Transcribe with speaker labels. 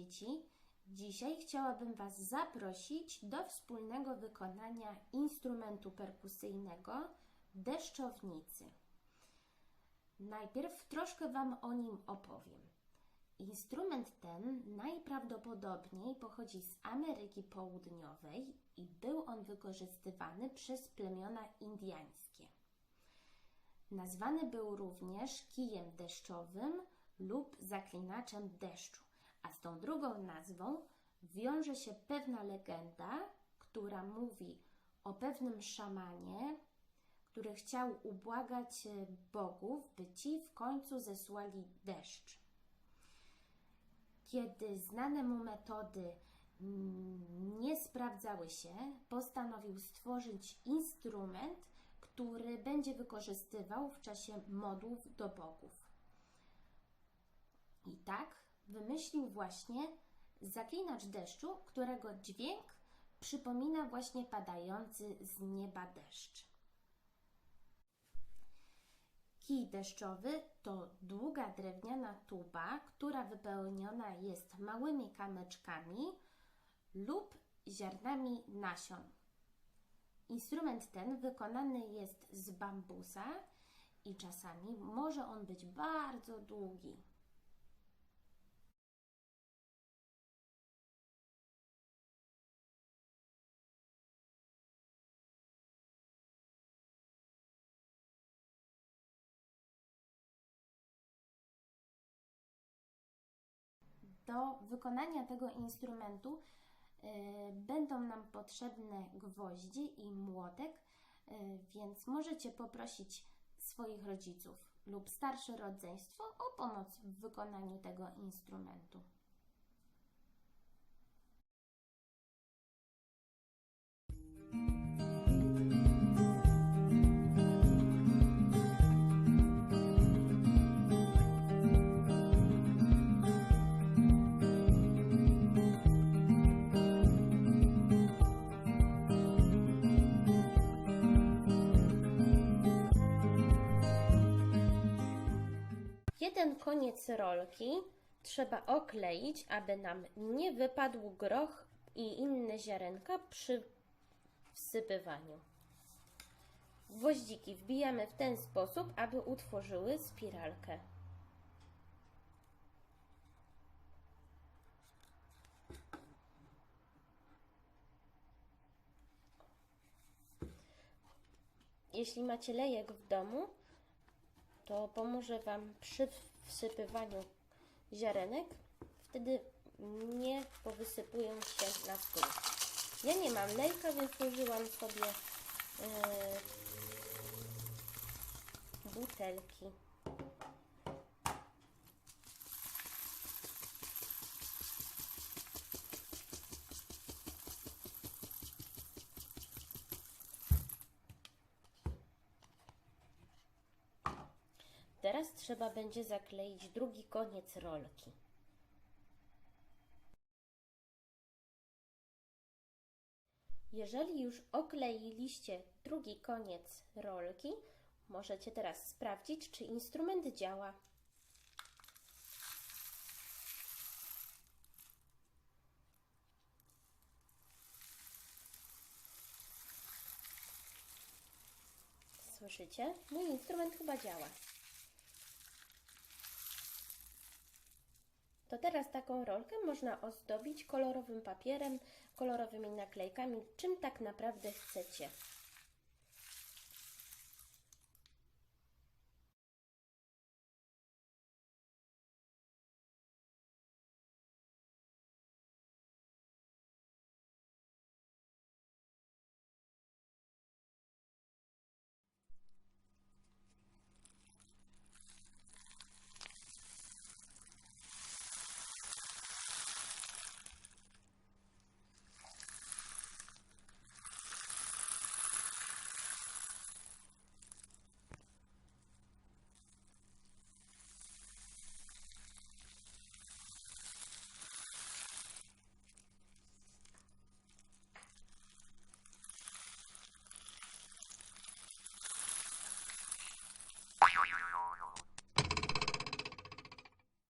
Speaker 1: dzieci! Dzisiaj chciałabym Was zaprosić do wspólnego wykonania instrumentu perkusyjnego deszczownicy. Najpierw troszkę Wam o nim opowiem. Instrument ten najprawdopodobniej pochodzi z Ameryki Południowej i był on wykorzystywany przez plemiona indiańskie. Nazwany był również kijem deszczowym lub zaklinaczem deszczu, a z tą drugą nazwą wiąże się pewna legenda, która mówi o pewnym szamanie, który chciał ubłagać e, bogów, by ci w końcu zesłali deszcz. Kiedy znane mu metody mm, nie sprawdzały się, postanowił stworzyć instrument, który będzie wykorzystywał w czasie modłów do bogów. I tak wymyślił właśnie zaklinacz deszczu, którego dźwięk przypomina właśnie padający z nieba deszcz. Kij deszczowy to długa drewniana tuba, która wypełniona jest małymi kamyczkami lub ziarnami nasion. Instrument ten wykonany jest z bambusa i czasami może on być bardzo długi. Do wykonania tego instrumentu y, będą nam potrzebne gwoździe i młotek, y, więc możecie poprosić swoich rodziców lub starsze rodzeństwo o pomoc w wykonaniu tego instrumentu. Jeden koniec rolki trzeba okleić, aby nam nie wypadł groch i inne ziarenka przy wsypywaniu. Gwoździki wbijamy w ten sposób, aby utworzyły spiralkę. Jeśli macie lejek w domu, to pomoże Wam przy wsypywaniu ziarenek. Wtedy nie powysypują się na stół. Ja nie mam lejka, więc użyłam sobie yy, butelki. Teraz trzeba będzie zakleić drugi koniec rolki. Jeżeli już okleiliście drugi koniec rolki, możecie teraz sprawdzić, czy instrument działa. Słyszycie? Mój instrument chyba działa. To teraz taką rolkę można ozdobić kolorowym papierem, kolorowymi naklejkami, czym tak naprawdę chcecie.